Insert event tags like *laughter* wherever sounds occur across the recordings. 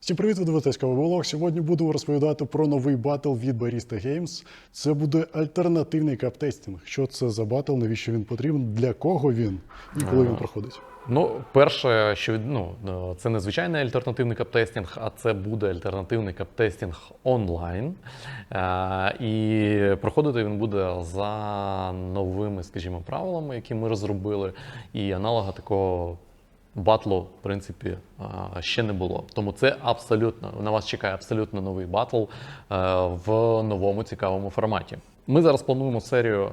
Всім привіт, ви дивитесь Кавовий Сьогодні буду розповідати про новий батл від Barista Games. Це буде альтернативний каптестінг. Що це за батл, навіщо він потрібен, для кого він і коли він проходить. Ну, перше, що від- ну, е, це не звичайний альтернативний каптестінг, а це буде альтернативний каптестінг онлайн. Е, І проходити він буде за новими, скажімо, правилами, які ми розробили. І аналога такого батлу, в принципі, е, ще не було. Тому це абсолютно на вас чекає абсолютно новий батл е, в новому цікавому форматі. Ми зараз плануємо серію е,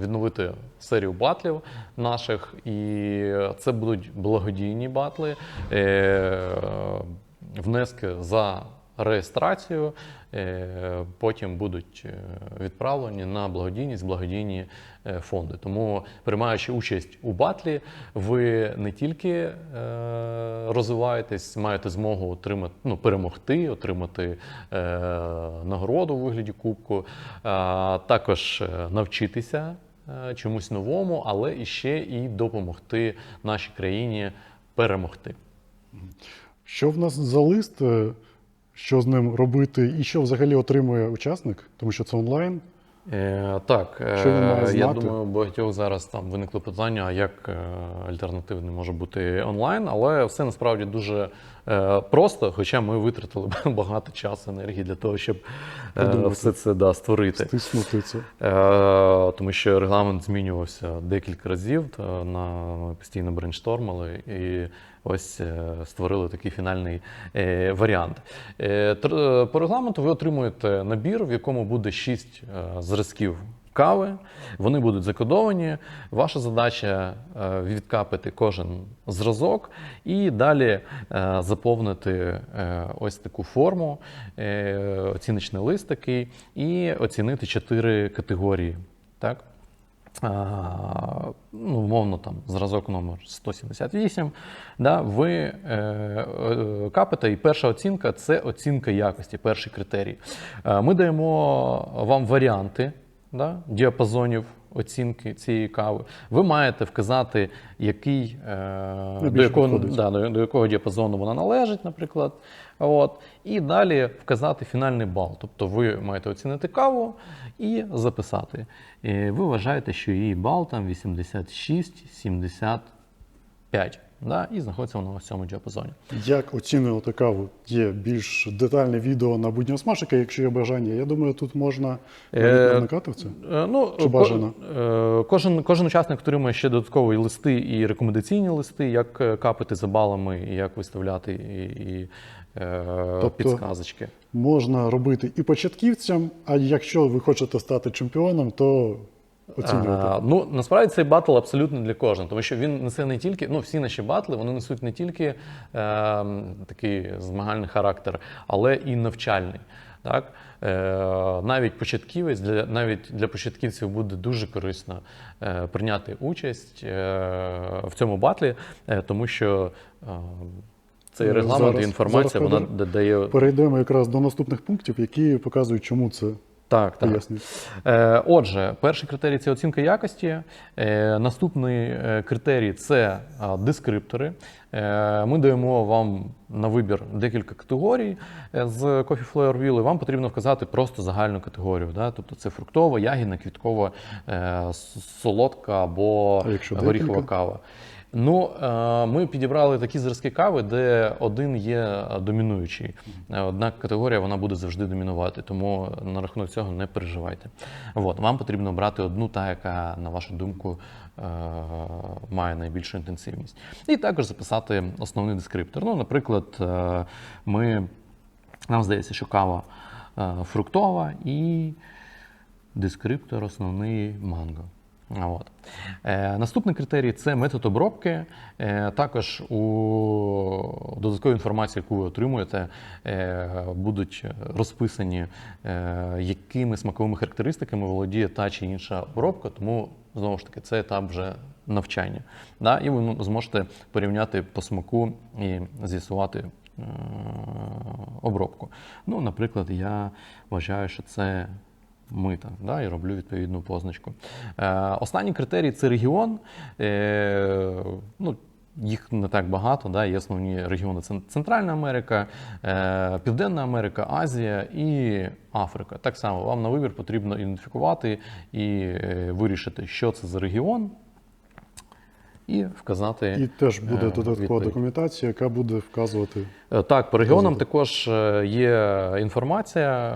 відновити серію батлів наших, і це будуть благодійні батли, внески за реєстрацію, е, потім будуть е, відправлені на благодійність, благодійні е, фонди. Тому, приймаючи участь у батлі, ви не тільки розвиваєтесь, маєте змогу отримати, ну, перемогти, отримати нагороду у вигляді кубку, також навчитися чомусь новому, але і ще і допомогти нашій країні перемогти. Що в нас за лист, що з ним робити, і що взагалі отримує учасник, тому що це онлайн. Е, так, е, Що він має я думаю, багатьох зараз там виникло питання, як е, альтернативний може бути онлайн, але все насправді дуже просто, хоча ми витратили *laughs* багато часу, енергії для того, щоб е, Придумати. все це да, створити. Стиснути це. Е, тому що регламент змінювався декілька разів, та на постійно брейнштормили і ось е, створили такий фінальний е, варіант. Е, по регламенту ви отримуєте набір, в якому буде шість е, зразків. Кави, вони будуть закодовані. Ваша задача е, відкапити кожен зразок і далі е, заповнити е, ось таку форму, оціночний лист такий, і оцінити чотири категорії. Так? Ну, умовно, там, зразок номер 178, да, ви е, е, капите, і перша оцінка це оцінка якості, перший критерій. Е, ми даємо вам варіанти да, діапазонів оцінки цієї кави. Ви маєте вказати, який, е, до, якого, да, до, до якого діапазону вона належить, наприклад. От. І далі вказати фінальний бал. Тобто ви маєте оцінити каву і записати. І ви вважаєте, що її бал там 86-75. Да? І знаходиться вона в цьому діапазоні. Як оцінювати каву? Є більш детальне відео на буднього смашика, якщо є бажання. Я думаю, тут можна Е, в це. Е, Ну, Чи бажано? е, Кожен, кожен учасник отримує ще додаткові листи і рекомендаційні листи, як капати за балами, як виставляти і, і Тобто- підсказочки. Можна робити і початківцям, а якщо ви хочете стати чемпіоном, то оцінювати. А, ну насправді цей батл абсолютно для кожного, тому що він несе не тільки, ну всі наші батли вони несуть не тільки е, такий змагальний характер, але і навчальний. Так? Е, навіть початківець для навіть для початківців буде дуже корисно е, прийняти участь е, в цьому батлі, е, тому що е, цей регламент зараз- і інформація зараз вона дає Перейдемо якраз до наступних пунктів, які показують, чому це так, так. Е, Отже, перший критерій це оцінка якості. Е, Наступний е, критерій це дескриптори. Ми даємо вам на вибір декілька категорій з Coffee Flavor Wheel, і вам потрібно вказати просто загальну категорію. Да? Тобто це фруктова, ягідна, квіткова, солодка або горіхова кава. Ну, е, ми підібрали такі зразки кави, де один є домінуючий. Е, Одна категорія вона буде завжди домінувати, тому на рахунок цього не переживайте. От, вам потрібно обрати одну, та, яка, на вашу думку, е, має найбільшу інтенсивність. І також записати основний дескриптор. Ну, наприклад, е, ми, нам здається, що кава е, фруктова і дескриптор основний манго. От. Е, наступний критерій це метод обробки. Е, також у додатковій інформації, яку ви отримуєте, е, будуть розписані, е, якими смаковими характеристиками володіє та чи інша обробка. Тому знову ж таки це етап вже навчання. Да? І ви зможете порівняти по смаку і з'ясувати е, обробку. Ну, наприклад, я вважаю, що це мита, да, і роблю відповідну позначку. Е, останній критерій це регіон. Е, ну, їх не так багато. Да? Є основні регіони Цен- Центральна Америка, е, Південна Америка, Азія і Африка. Так само вам на вибір потрібно ідентифікувати і е, вирішити, що це за регіон, і вказати. І теж буде Е, додаткова відповідь. документація, яка буде вказувати. Е, Так, по регіонам також е, є інформація,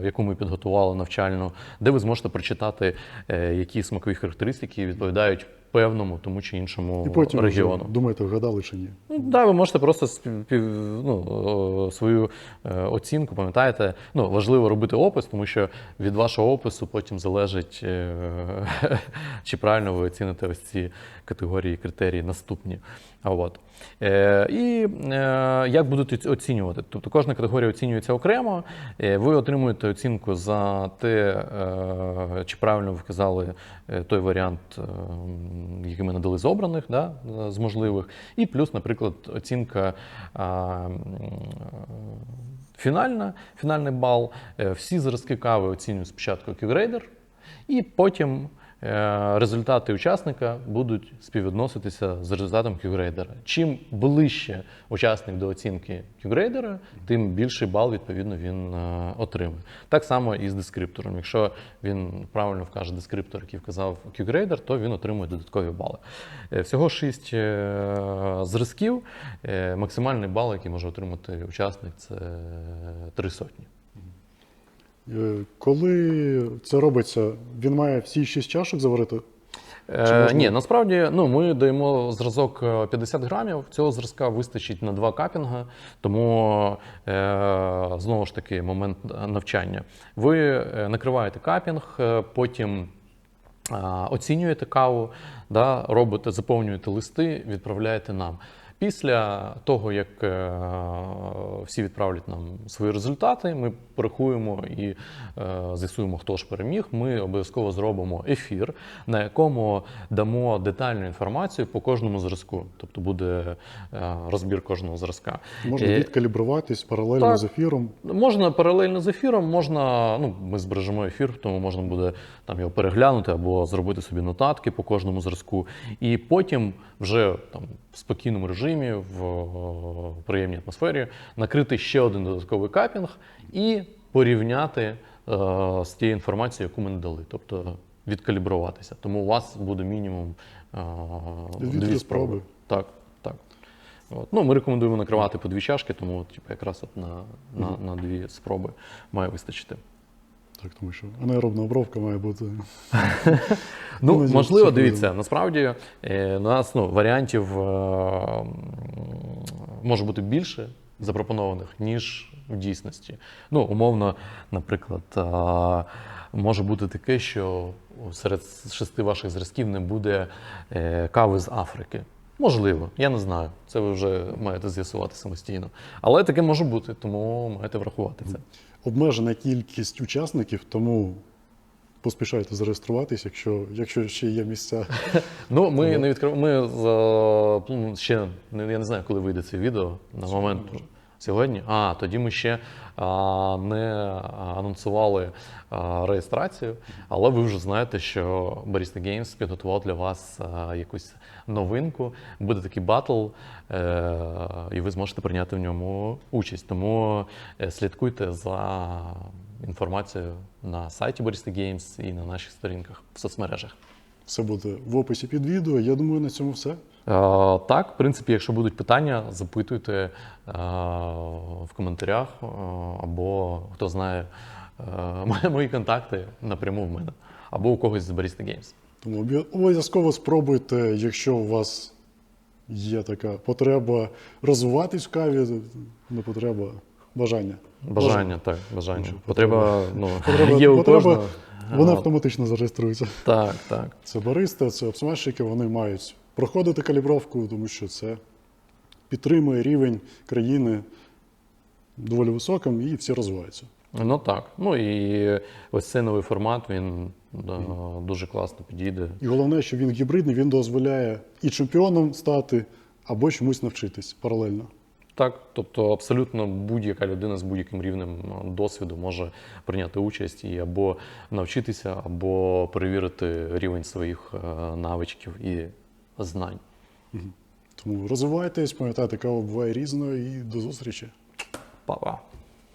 е, яку ми підготували навчальну, де ви зможете прочитати, які смакові характеристики відповідають певному тому чи іншому І потім вже регіону. думаєте, вгадали чи ні. Ну, да, ви можете просто спів- ну, свою оцінку, пам'ятаєте, ну, важливо робити опис, тому що від вашого опису потім залежить, *laughs* чи правильно ви оціните ось ці категорії, критерії наступні. А От. Е, і е, як будуть оцінювати? Тобто кожна категорія оцінюється окремо. Е, ви отримуєте оцінку за те, чи правильно ви вказали той варіант, який ми надали з обраних, да, з можливих. І плюс, наприклад, оцінка фінальна, фінальний бал. Всі зразки кави оцінює спочатку QGrader, і потім результати учасника будуть співвідноситися з результатом QGrader. Чим ближче учасник до оцінки QGrader, тим більший бал відповідно він е, отримує. Так само і з дескриптором. Якщо він правильно вкаже дескриптор, який вказав QGrader, то він отримує додаткові бали. Е, Всього шість е, зразків. Е, Максимальний бал, який може отримати учасник, це три сотні. Е, Коли це робиться, він має всі шість чашок заварити? Е, Ні, насправді ну, ми даємо зразок е, 50 грамів. Цього зразка вистачить на два капінга, тому е, знову ж таки момент навчання. Ви е, накриваєте капінг, е, потім е, оцінюєте каву, да, робите, заповнюєте листи, відправляєте нам. Після того, як е, всі відправлять нам свої результати, ми порахуємо і е, з'ясуємо, хто ж переміг. Ми обов'язково зробимо ефір, на якому дамо детальну інформацію по кожному зразку. Тобто буде е, розбір кожного зразка. Можна Е, відкалібруватись паралельно так. з ефіром. Можна паралельно з ефіром, можна, ну, ми збережемо ефір, тому можна буде там його переглянути або зробити собі нотатки по кожному зразку. І потім вже там в спокійному режимі, в приємній атмосфері, накрити ще один додатковий капінг і порівняти е, з тією інформацією, яку ми надали. Тобто відкалібруватися. Тому у вас буде мінімум е, дві спроби. Так, так. От. Ну, ми рекомендуємо накривати по дві чашки, тому типу, якраз от на, на, на дві спроби має вистачити. Так, тому що анаеробна обробка має бути. Ну, можливо, дивіться, насправді е, у нас ну, варіантів е, може бути більше запропонованих, ніж в дійсності. Ну, умовно, наприклад, е, може бути таке, що серед шести ваших зразків не буде кави з Африки. Можливо, я не знаю. Це ви вже маєте з'ясувати самостійно. Але таке може бути, тому маєте врахувати це. Обмежена кількість учасників, тому поспішайте зареєструватись, якщо, якщо ще є місця. *laughs* Ну, ми не відкриваємо. Ми за... ну, ще я не знаю, коли вийде це відео на момент сьогодні. А, тоді ми ще а, не анонсували а, реєстрацію, але ви вже знаєте, що Barista Games підготував для вас а, якусь новинку. Буде такий батл, е, і ви зможете прийняти в ньому участь. Тому е, слідкуйте за інформацією на сайті Barista Games і на наших сторінках в соцмережах. Все буде в описі під відео. Я думаю, на цьому все. Е, Так, в принципі, якщо будуть питання, запитуйте е, в коментарях е, або хто знає е, *laughs* мої- контакти напряму в мене, або у когось з Barista Games. Тому обов'язково спробуйте, якщо у вас є така потреба розвиватись в каві, не потреба, бажання. Бажання, так, бажання. Потреба, ну, Потреба, є у потреба кожного. Вона От. автоматично зареєструється. Так, так. Це бариста, це обсмажчики, вони мають проходити калібровку, тому що це підтримує рівень країни доволі високим і всі розвиваються. Ну так. Ну і ось цей новий формат, він да, дуже класно підійде. І головне, що він гібридний, він дозволяє і чемпіоном стати, або чомусь навчитись паралельно. Так, тобто абсолютно будь-яка людина з будь-яким рівнем е, досвіду може прийняти участь і або навчитися, або перевірити рівень своїх е, навичків і знань. Тому розвивайтесь, пам'ятайте, кава буває різною і до зустрічі. Па-па.